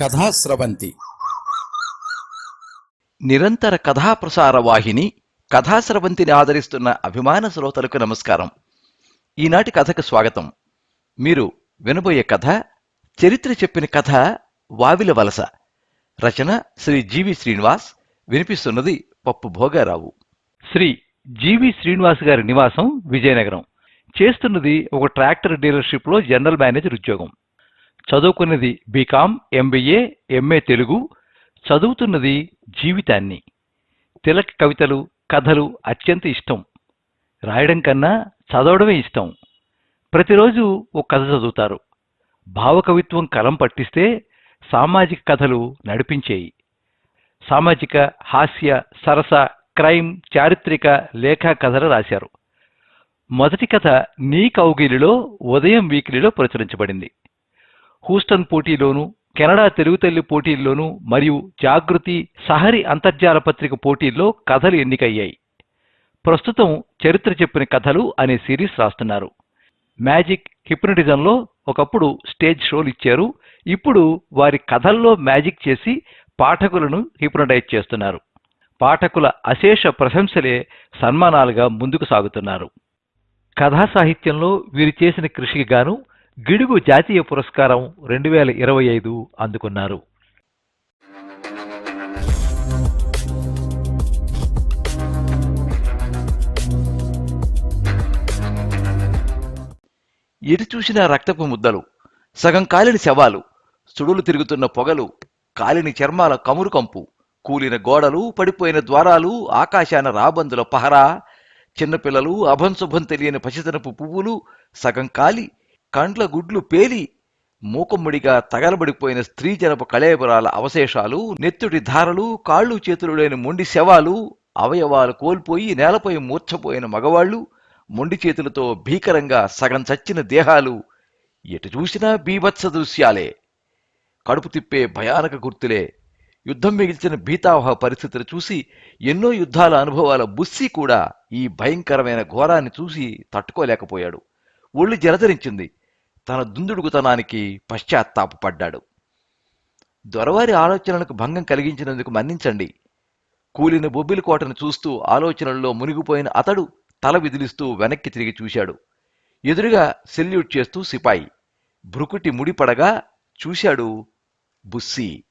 కథాస్రవంతి. నిరంతర కథాప్రసార వాహిని కథాస్రవంతిని ఆదరిస్తున్న అభిమాన శ్రోతలకు నమస్కారం. ఈనాటి కథకు స్వాగతం. మీరు వినబోయే కథ చరిత్ర చెప్పిన కథ వావిల వలస. రచన శ్రీ జీవి శ్రీనివాస్ వినిపిస్తున్నది పప్పు భోగారావు. శ్రీ జీవి శ్రీనివాస్ గారి నివాసం విజయనగరం. చేస్తున్నది ఒక ట్రాక్టర్ డీలర్షిప్లో జనరల్ మేనేజర్ ఉద్యోగం. చదువుకున్నది బీకాం ఎంబీఏ ఎంఏ తెలుగు చదువుతున్నది జీవితాన్ని. తిలక్ కవితలు కథలు అత్యంత ఇష్టం. రాయడం కన్నా చదవడమే ఇష్టం. ప్రతిరోజు ఒక కథ చదువుతారు. భావకవిత్వం కలం పట్టిస్తే సామాజిక కథలు నడిపించేయి. సామాజిక హాస్య సరస క్రైమ్ చారిత్రక లేఖా కథలు రాశారు. మొదటి కథ నీ కౌగిలిలో ఉదయం వీకిలిలో ప్రచురించబడింది. హూస్టన్ పోటీలోనూ కెనడా తెలుగుతల్లి పోటీల్లోనూ మరియు జాగృతి సహరి అంతర్జాల పత్రిక పోటీల్లో కథలు ఎన్నికయ్యాయి. ప్రస్తుతం చరిత్ర చెప్పిన కథలు అనే సిరీస్ రాస్తున్నారు. మ్యాజిక్ హిప్నటిజంలో ఒకప్పుడు స్టేజ్ షోలు ఇచ్చారు. ఇప్పుడు వారి కథల్లో మ్యాజిక్ చేసి పాఠకులను హిప్నటైజ్ చేస్తున్నారు. పాఠకుల అశేష ప్రశంసలే సన్మానాలుగా ముందుకు సాగుతున్నారు. కథా సాహిత్యంలో వీరు చేసిన కృషికి గాను గిడుగు జాతీయ పురస్కారం రెండు వేల ఇరవై ఐదు అందుకున్నారు. ఎటు చూసినా రక్తపు ముద్దలు సగం కాలిని శవాలు సుడులు తిరుగుతున్న పొగలు కాలిని చర్మాల కమురు కంపు కూలిన గోడలు పడిపోయిన ద్వారాలు ఆకాశాన రాబందుల పహరా చిన్నపిల్లలు అభంశుభం తెలియని పసితనపు పువ్వులు సగం కాలి కండ్ల గుడ్లు పేలి మూకుమ్మడిగా తగలబడిపోయిన స్త్రీ జనప కళేబరాల అవశేషాలు నెత్తుడి ధారలు కాళ్ళు చేతులు లేని మొండి శవాలు అవయవాలు కోల్పోయి నేలపై మూర్ఛపోయిన మగవాళ్ళు మొండి చేతులతో భీకరంగా సగం చచ్చిన దేహాలు ఎటు చూసినా బీభత్స దృశ్యాలే. కడుపు తిప్పే భయానక గుర్తులే. యుద్ధం మిగిల్చిన భీతావహ పరిస్థితులు చూసి ఎన్నో యుద్ధాల అనుభవాల బుస్సి కూడా ఈ భయంకరమైన ఘోరాన్ని చూసి తట్టుకోలేకపోయాడు. ఒళ్ళు జలధరించింది. తన దుందుడుగుతనానికి పశ్చాత్తాపపడ్డాడు. దొరవారి ఆలోచనలకు భంగం కలిగించినందుకు మన్నించండి. కూలిన బొబ్బిలి కోటను చూస్తూ ఆలోచనల్లో మునిగిపోయిన అతడు తల విదిలిస్తూ వెనక్కి తిరిగి చూశాడు. ఎదురుగా సెల్యూట్ చేస్తూ సిపాయి. భ్రుకుటి ముడిపడగా చూశాడు బుస్సి.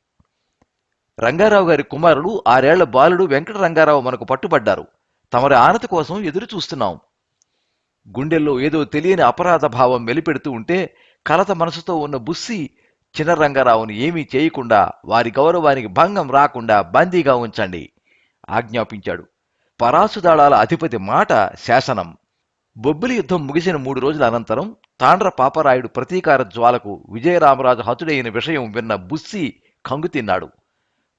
రంగారావు గారి కుమారుడు ఆరేళ్ళ బాలుడు వెంకట రంగారావు మనకు పట్టుబడ్డారు. తమరి ఆనతి కోసం ఎదురు చూస్తున్నాం గుండెల్లో ఏదో తెలియని అపరాధ భావం వెలిపెడుతూ ఉంటే కలత మనసుతో ఉన్న బుస్సి చిన్నరంగారావుని ఏమీ చేయకుండా వారి గౌరవానికి భంగం రాకుండా బందీగా ఉంచండి ఆజ్ఞాపించాడు. పరాసుదాళాల అధిపతి మాట శాసనం. బొబ్బిలి యుద్ధం ముగిసిన మూడు రోజుల అనంతరం తాండ్ర పాపరాయుడు ప్రతీకార జ్వాలకు విజయరామరాజు హతుడైన విషయం విన్న బుస్సి కంగుతిన్నాడు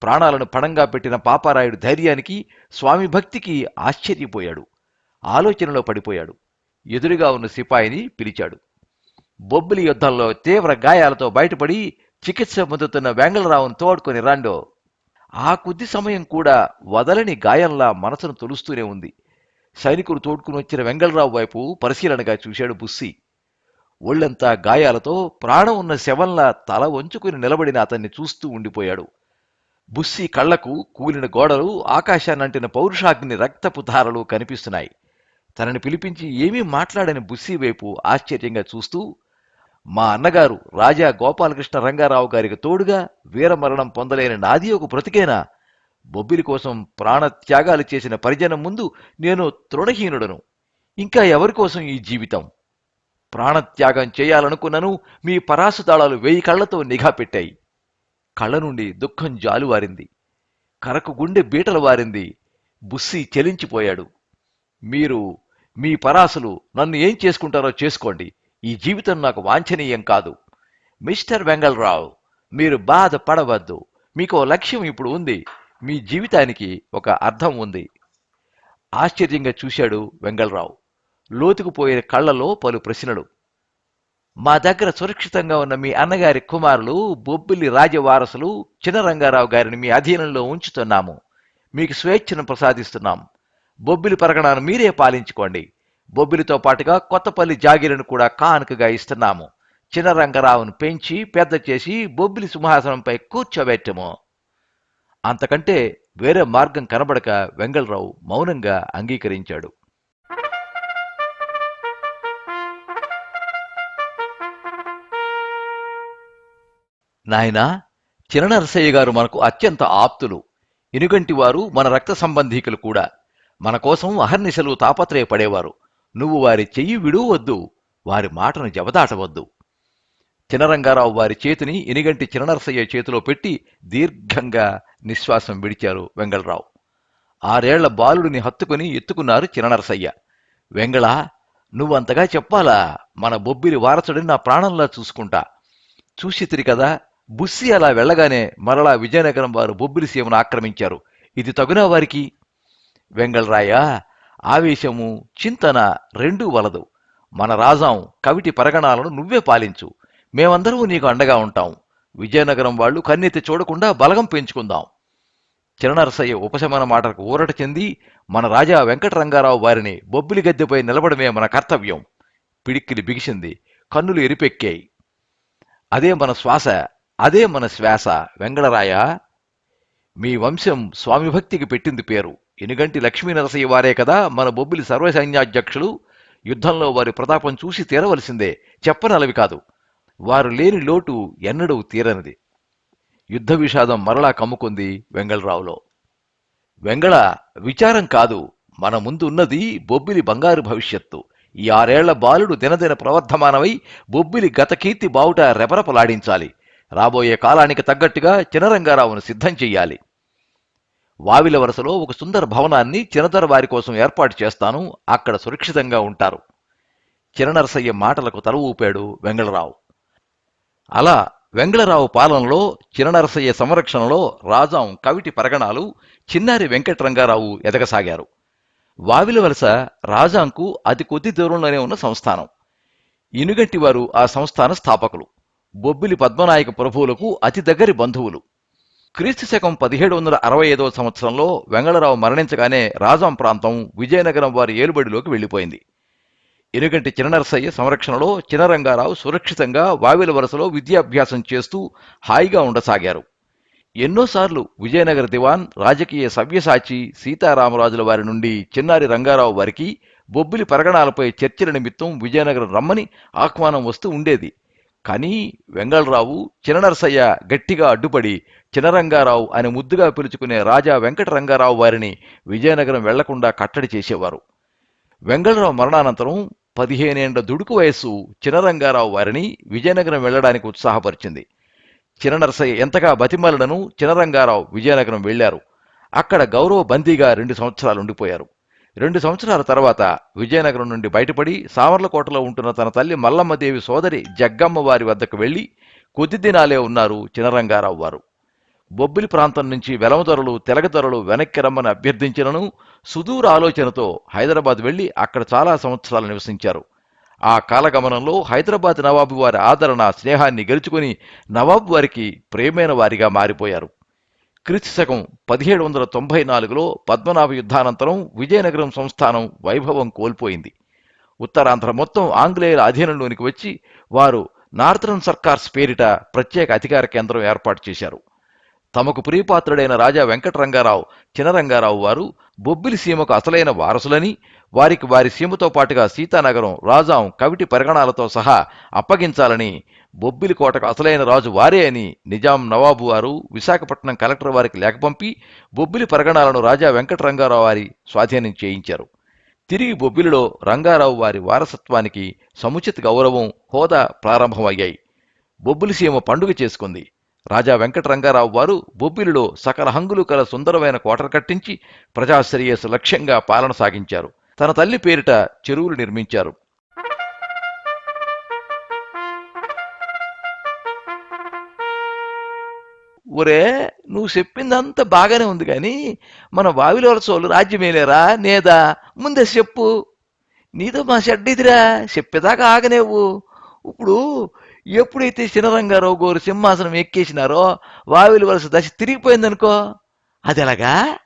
ప్రాణాలను పణంగా పెట్టిన పాపారాయుడు ధైర్యానికి స్వామి భక్తికి ఆశ్చర్యపోయాడు. ఆలోచనలో పడిపోయాడు. ఎదురుగా ఉన్న సిపాయిని పిలిచాడు. బొబ్బిలి యుద్ధంలో తీవ్ర గాయాలతో బయటపడి చికిత్స పొందుతున్న వెంగళరావును తోడుకొని రాండో. ఆ కొద్ది సమయం కూడా వదలని గాయంలా మనసును తొలుస్తూనే ఉంది. సైనికులు తోడుకుని వచ్చిన వెంగళరావు వైపు పరిశీలనగా చూశాడు బుస్సి. ఒళ్ళంతా గాయాలతో ప్రాణం ఉన్న శవంలా తల వంచుకుని నిలబడిన అతన్ని చూస్తూ ఉండిపోయాడు. బుస్సి కళ్ళకు కూలిన గోడలు ఆకాశాన్నంటిన పౌరుషాగ్ని రక్తపు ధారలు కనిపిస్తున్నాయి. తనని పిలిపించి ఏమీ మాట్లాడని బుస్సి వైపు ఆశ్చర్యంగా చూస్తూ మా అన్నగారు రాజా గోపాలకృష్ణ రంగారావు గారికి తోడుగా వీరమరణం పొందలేని నాది ఒక బ్రతికేనా? బొబ్బిలి కోసం ప్రాణత్యాగాలు చేసిన పరిజనం ముందు నేను తృణహీనుడను. ఇంకా ఎవరి కోసం ఈ జీవితం? ప్రాణత్యాగం చేయాలనుకున్నను మీ పరాశుదాళాలు వెయ్యి కళ్ళతో నిఘా పెట్టాయి. కళ్ళ నుండి దుఃఖం జాలువారింది. కరకు గుండె బీటలు వారింది. బుస్సి చెలించిపోయాడు. మీరు మీ పరాసులు నన్ను ఏం చేసుకుంటారో చేసుకోండి. ఈ జీవితం నాకు వాంఛనీయం కాదు. మిస్టర్ వెంగళరావు మీరు బాధపడవద్దు. మీకు లక్ష్యం ఇప్పుడు ఉంది. మీ జీవితానికి ఒక అర్థం ఉంది. ఆశ్చర్యంగా చూశాడు వెంగళరావు. లోతుకుపోయిన కళ్ళలో పలు ప్రశ్నలు. మా దగ్గర సురక్షితంగా ఉన్న మీ అన్నగారి కుమారులు బొబ్బిలి రాజవారసులు చిన్నరంగారావు గారిని మీ అధీనంలో ఉంచుతున్నాము. మీకు స్వేచ్ఛను ప్రసాదిస్తున్నాం. బొబ్బిలి పరగణాను మీరే పాలించుకోండి. బొబ్బిలితో పాటుగా కొత్తపల్లి జాగీరును కూడా కానుకగా ఇస్తున్నాము. చిన్న రంగరావును పెంచి పెద్ద చేసి బొబ్బిలి సింహాసనంపై కూర్చోబెట్టము. అంతకంటే వేరే మార్గం కనబడక వెంగళరావు మౌనంగా అంగీకరించాడు. నాయనా చిన్ననరసయ్య గారు మనకు అత్యంత ఆప్తులు. ఇనుగంటి వారు మన రక్త సంబంధీకులు కూడా. మన కోసం అహర్నిశలు తాపత్రయపడేవారు. నువ్వు వారి చెయ్యి విడువద్దు వారి మాటను జవదాటవద్దు చినరంగారావు వారి చేతిని ఇనిగంటి చిరనరసయ్య చేతిలో పెట్టి దీర్ఘంగా నిశ్వాసం విడిచారు వెంగళరావు. ఆరేళ్ళ బాలుడిని హత్తుకుని ఎత్తుకున్నారు చిన్ననరసయ్య వెంగళ నువ్వంతగా చెప్పాలా? మన బొబ్బిలి వారసుడిని నా ప్రాణంలా చూసుకుంటా. చూసితిరి కదా బుస్సి అలా వెళ్ళగానే మరలా విజయనగరం వారు బొబ్బిలి సీమను ఆక్రమించారు. ఇది తగునా వారికి? వెంగళరాయ ఆవేశము చింతన రెండూ వలదు. మన రాజాం కవిటి పరగణాలను నువ్వే పాలించు. మేమందరూ నీకు అండగా ఉంటాం. విజయనగరం వాళ్ళు కన్నెత్తి చూడకుండా బలగం పెంచుకుందాం. చిరణరసయ్య ఉపశమన మాటలకు ఊరట చెంది మన రాజా వెంకటరంగారావు వారిని బొబ్బిలి గద్దెపై నిలబడమే మన కర్తవ్యం. పిడిక్కిలి బిగిసింది కన్నులు ఎరిపెక్కాయి. అదే మన శ్వాస అదే మన శ్వాస వెంగళరాయ. మీ వంశం స్వామి భక్తికి పెట్టింది పేరు. ఎనుగంటి లక్ష్మీ నరసయ్య వారే కదా? మన బొబ్బిలి సర్వసైన్యాధ్యక్షులు. యుద్ధంలో వారి ప్రతాపం చూసి తీరవలసిందే చెప్పనలవి కాదు. వారు లేని లోటు ఎన్నడూ తీరనిది. యుద్ధ విషాదం మరలా కమ్ముకుంది వెంగళరావులో. వెంగళ విచారం కాదు. మన ముందు ఉన్నది బొబ్బిలి బంగారు భవిష్యత్తు. ఈ ఆరేళ్ళ బాలుడు దినదిన ప్రవర్ధమానమై బొబ్బిలి గత కీర్తి బావుట రెపరెపలాడించాలి. రాబోయే కాలానికి తగ్గట్టుగా చినరంగారావును సిద్ధం చెయ్యాలి. వావిల వరుసలో ఒక సుందర భవనాన్ని చినదర వారి కోసం ఏర్పాటు చేస్తాను. అక్కడ సురక్షితంగా ఉంటారు. చిరనరసయ్య మాటలకు తల ఊపాడు వెంగళరావు. అలా వెంగళరావు పాలనలో చిరనరసయ్య సంరక్షణలో రాజాం కవిటి పరగణాలు చిన్నారి వెంకటరంగారావు ఎదగసాగారు. వావిల వలస రాజాంకు అతి కొద్ది దూరంలోనే ఉన్న సంస్థానం. ఇనుగంటి వారు ఆ సంస్థాన స్థాపకులు. బొబ్బిలి పద్మనాయక ప్రభువులకు అతి దగ్గరి బంధువులు. క్రీస్తు శకం పదిహేడు వందల అరవై ఐదవ సంవత్సరంలో వెంగళరావు మరణించగానే రాజాం ప్రాంతం విజయనగరం వారి ఏలుబడిలోకి వెళ్ళిపోయింది. ఎనుగంటి చిన్ననరసయ్య సంరక్షణలో చినరంగారావు సురక్షితంగా వావిల వరుసలో విద్యాభ్యాసం చేస్తూ హాయిగా ఉండసాగారు. ఎన్నోసార్లు విజయనగర దివాన్ రాజకీయ సవ్యసాచి సీతారామరాజుల వారి నుండి చిన్నారి రంగారావు వారికి బొబ్బిలి పరగణాలపై చర్చల నిమిత్తం విజయనగరం రమ్మని ఆహ్వానం వస్తూ ఉండేది. కానీ వెంగళరావు చిననరసయ్య గట్టిగా అడ్డుపడి చినరంగారావు అని ముద్దుగా పిలుచుకునే రాజా వెంకటరంగారావు వారిని విజయనగరం వెళ్ళకుండా కట్టడి చేసేవారు. వెంగళరావు మరణానంతరం పదిహేనేండ్ల దుడుకు వయస్సు చినరంగారావు వారిని విజయనగరం వెళ్ళడానికి ఉత్సాహపరిచింది. చిననరసయ్య ఎంతగా బతిమలడను చినరంగారావు విజయనగరం వెళ్ళారు. అక్కడ గౌరవ బందీగా రెండు సంవత్సరాలు ఉండిపోయారు రెండు సంవత్సరాల తర్వాత విజయనగరం నుండి బయటపడి సామర్లకోటలో ఉంటున్న తన తల్లి మల్లమ్మదేవి సోదరి జగ్గమ్మ వారి వద్దకు వెళ్ళి కొద్ది దినాలే ఉన్నారు చినరంగారావు వారు. బొబ్బిలి ప్రాంతం నుంచి వెలమదొరలు తెలగదొరలు వెనక్కి రమ్మని అభ్యర్థించినను సుదూర ఆలోచనతో హైదరాబాద్ వెళ్ళి అక్కడ చాలా సంవత్సరాలు నివసించారు. ఆ కాలగమనంలో హైదరాబాద్ నవాబు వారి ఆదరణ స్నేహాన్ని గెలుచుకుని నవాబు వారికి ప్రేమైన వారిగా మారిపోయారు. క్రీస్తు శకం పదిహేడు వందల తొంభై నాలుగులో పద్మనాభ యుద్ధానంతరం విజయనగరం సంస్థానం వైభవం కోల్పోయింది. ఉత్తరాంధ్ర మొత్తం ఆంగ్లేయుల అధీనంలోనికి వచ్చి వారు నార్థరన్ సర్కార్స్ పేరిట ప్రత్యేక అధికార కేంద్రం ఏర్పాటు చేశారు. తమకు ప్రియపాత్రుడైన రాజా వెంకటరంగారావు చినరంగారావు వారు బొబ్బిలి సీమకు అసలైన వారసులని వారికి వారి సీమతో పాటుగా సీతానగరం రాజాం కవిటి పరిగణాలతో సహా అప్పగించాలని బొబ్బిలి కోటకు అసలైన రాజు వారే అని నిజాం నవాబు వారు విశాఖపట్నం కలెక్టర్ వారికి లేఖ పంపి బొబ్బిలి పరగణాలను రాజా వెంకటరంగారావు వారి స్వాధీనం చేయించారు. తిరిగి బొబ్బిలిలో రంగారావు వారి వారసత్వానికి సముచిత గౌరవం హోదా ప్రారంభమయ్యాయి. బొబ్బిలి సీమ పండుగ చేసుకుంది. రాజా వెంకటరంగారావు వారు బొబ్బిలిలో సకల హంగులు కల సుందరమైన కోటలు కట్టించి ప్రజాశ్రేయస్సు లక్ష్యంగా పాలన సాగించారు. తన తల్లి పేరిట చెరువులు నిర్మించారు. ఒరే నువ్వు చెప్పిందంతా బాగానే ఉంది కానీ మన వావిలో సోలు రాజ్యమేలేరా నేదా? ముందే చెప్పు. నీతో మా షడ్డిదిరా. చెప్పేదాకా ఆగనేవు. ఇప్పుడు ఎప్పుడైతే చినరంగారావు గారు సింహాసనం ఎక్కేసినారో వావిలి వలస దశ తిరిగిపోయిందనుకో అది ఎలాగా?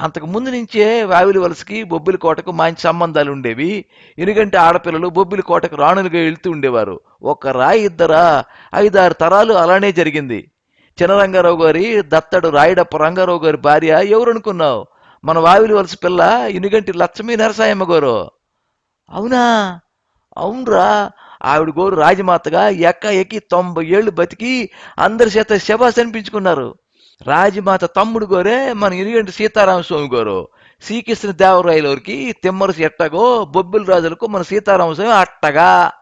అంతకు ముందు నుంచే వావిలి వలసకి బొబ్బిలి కోటకు మంచి సంబంధాలు ఉండేవి. ఎందుకంటే ఆడపిల్లలు బొబ్బిలి కోటకు రాణులుగా వెళ్తూ ఉండేవారు. ఒక రాయి ఇద్దరా ఐదారు తరాలు అలానే జరిగింది. చినరంగారావు గారి దత్తడు రాయుడప్ప రంగారావు గారి భార్య ఎవరు అనుకున్నావు? మన వావిలి వలస పిల్ల ఇనుగంటి లక్ష్మీ నరసాయమ్మ గారు. అవునా? అవునరా. ఆవిడ గోరు రాజమాతగా ఎక్క ఎక్కి తొంభై ఏళ్ళు బతికి అందరి చేత శబాస్ అనిపించుకున్నారు. రాజమాత తమ్ముడు గోరే మన ఇరుగంటి సీతారామ స్వామి గారు. శ్రీకృష్ణ దేవరాయలకి తిమ్మరసి ఎట్టగో బొబ్బిలి రాజులకు మన సీతారామ స్వామి అట్టగా.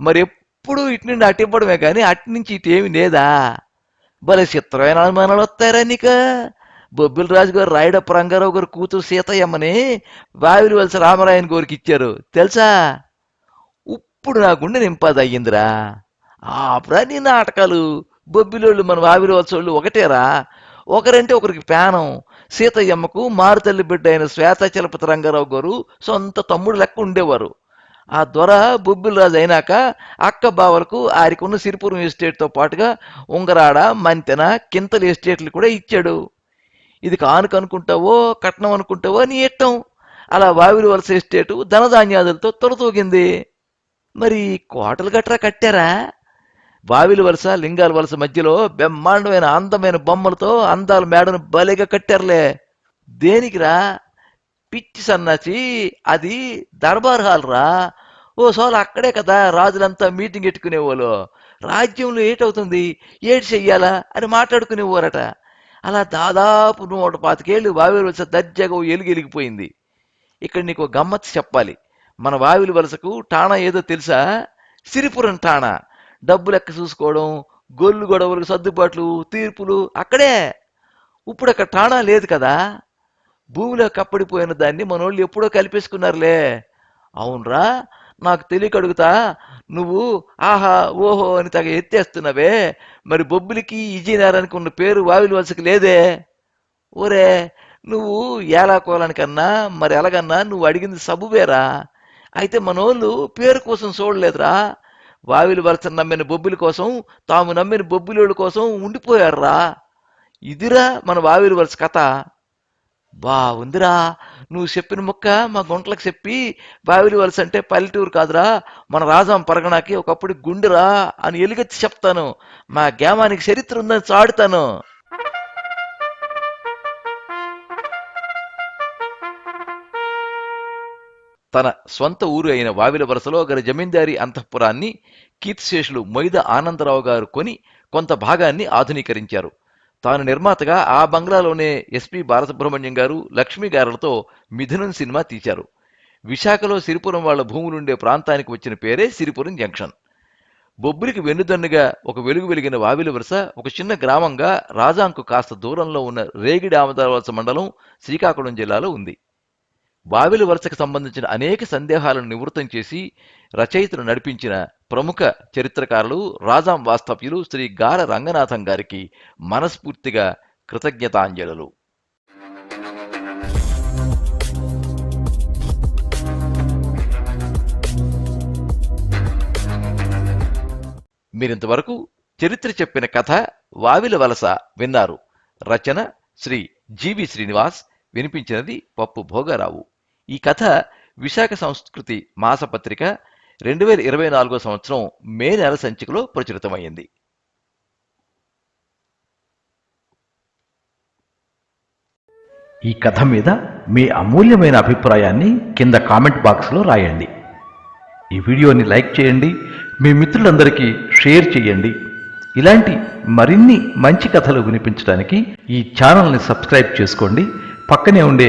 మరి ఎప్పుడు ఇటు నుండి అట్టివ్వడమే ఇవ్వడమే కానీ అటు నుంచి ఇటు ఏమి లేదా? భలే చిత్రమైన అనుమానాలు వస్తారా నీకు. బొబ్బిలి రాజు గారు రాయుడప్ప రంగారావు గారు కూతురు సీతయ్యమ్మని వావిలి వలస రామరాయన్ గారికి ఇచ్చారు. తెలుసా? ఇప్పుడు నా గుండె నింపాది అయ్యిందిరా అప్పుడా నీ నాటకాలు. బొబ్బిలోళ్ళు మన వావిలి ఒకటేరా. ఒకరంటే ఒకరికి ప్యానం సీతయ్యమ్మకు మారుతల్లి బిడ్డ అయిన శ్వేతాచలపతి రంగారావు గారు సొంత తమ్ముడు లెక్క ఉండేవారు. ఆ దొర బొబ్బిలి రాజు అయినాక అక్క బావలకు ఆరికున్న సిరిపురం ఎస్టేట్తో పాటుగా ఉంగరాడ మంతెన కింతల ఎస్టేట్లు కూడా ఇచ్చాడు. ఇది కానుక అనుకుంటావో కట్నం అనుకుంటావో నీ ఇట్టం అలా వావిలి వలస ఎస్టేటు ధనధాన్యాదులతో తొలతూగింది మరి కోటలు గట్రా కట్టారా? బావిల వలస లింగాల వలస మధ్యలో బ్రహ్మాండమైన అందమైన బొమ్మలతో అందాల మేడను భలేగా కట్టారులే. దేనికిరా? పిచ్చి సన్నాసి అది దర్బార్ హాల్ రా. ఓ సోలు అక్కడే కదా రాజులంతా మీటింగ్ పెట్టుకునేవాళ్ళు రాజ్యంలో ఏటవుతుంది? ఏటి చెయ్యాలా? అని మాట్లాడుకునేవారట. అలా దాదాపు నూట పాతికేళ్ళు వావిలి వలస దర్జాగా ఎలుగెలిగిపోయింది ఇక్కడ నీకు ఒక గమ్మత్తు చెప్పాలి. మన వావిలి వలసకు టాణా ఏదో తెలుసా? సిరిపురం టాణా. డబ్బు లెక్క చూసుకోవడం? గొల్లు గొడవలు సర్దుబాట్లు తీర్పులు అక్కడే. ఇప్పుడు అక్కడ టాణా లేదు కదా. భూమిలో కప్పడిపోయిన దాన్ని మనోళ్ళు ఎప్పుడో కలిపేసుకున్నారులే. అవునరా? నాకు తెలియక అడుగుతా నువ్వు ఆహా ఓహో అని తగ ఎత్తేస్తున్నావే. మరి బొబ్బిలికి ఇజీనారానికి ఉన్న పేరు వావిలి వలసకి లేదే. ఓరే నువ్వు ఏలాకోలానికన్నా మరి ఎలాగన్నా నువ్వు అడిగింది సబువేరా? అయితే మనోళ్ళు పేరు కోసం చూడలేదురా. వావిలి వలసను నమ్మిన బొబ్బిలి కోసం తాము నమ్మిన బొబ్బిలోళ్ళ కోసం ఉండిపోయారురా. ఇదిరా మన వావిలి వలస కథ. బాగుందిరా నువ్వు చెప్పిన ముక్క మా గుంటలకు చెప్పి బావిలి వలస అంటే పల్లెటూరు కాదురా. మన రాజాం పరగణాకి ఒకప్పుడు గుండెరా అని ఎలుగెత్తి చెప్తాను. మా గ్యామానికి చరిత్ర ఉందని చాడుతాను తన స్వంత ఊరు అయిన వావిల వరసలో గల జమీందారీ అంతఃపురాన్ని కీర్తిశేషులు మొయిద ఆనందరావు గారు కొని కొంత భాగాన్ని ఆధునీకరించారు. తాను నిర్మాతగా ఆ బంగ్లాలోనే ఎస్పి బాలసుబ్రహ్మణ్యం గారు లక్ష్మి గారులతో మిథునం సినిమా తీశారు. విశాఖలో సిరిపురం వాళ్ళ భూములుండే ప్రాంతానికి వచ్చిన పేరే సిరిపురం జంక్షన్. బొబ్బిలికి వెన్నుదన్నుగా ఒక వెలుగు వెలిగిన వావిల వరుస ఒక చిన్న గ్రామంగా రాజాంకు కాస్త దూరంలో ఉన్న రేగిడి ఆమదావలస మండలం శ్రీకాకుళం జిల్లాలో ఉంది. బావిలి వరుసకు సంబంధించిన అనేక సందేహాలను నివృత్తం చేసి రచయితలు నడిపించిన ప్రముఖ చరిత్రకారులు రాజాం వాస్తవ్యులు శ్రీ గార రంగనాథం గారికి మనస్ఫూర్తిగా కృతజ్ఞతాంజలులు. మీరింతవరకు చరిత్ర చెప్పిన కథ వావిల వలస విన్నారు. రచన శ్రీ జీవి శ్రీనివాస్. వినిపించినది పప్పు భోగారావు. ఈ కథ విశాఖ సంస్కృతి మాసపత్రిక రెండు వేల ఇరవై నాలుగో సంవత్సరం మే నెల సంచికలో ప్రచురితమైంది ఈ కథ మీద మీ అమూల్యమైన అభిప్రాయాన్ని కింద కామెంట్ బాక్స్లో రాయండి. ఈ వీడియోని లైక్ చేయండి మీ మిత్రులందరికీ షేర్ చేయండి. ఇలాంటి మరిన్ని మంచి కథలు వినిపించడానికి ఈ ఛానల్ని సబ్స్క్రైబ్ చేసుకోండి. పక్కనే ఉండే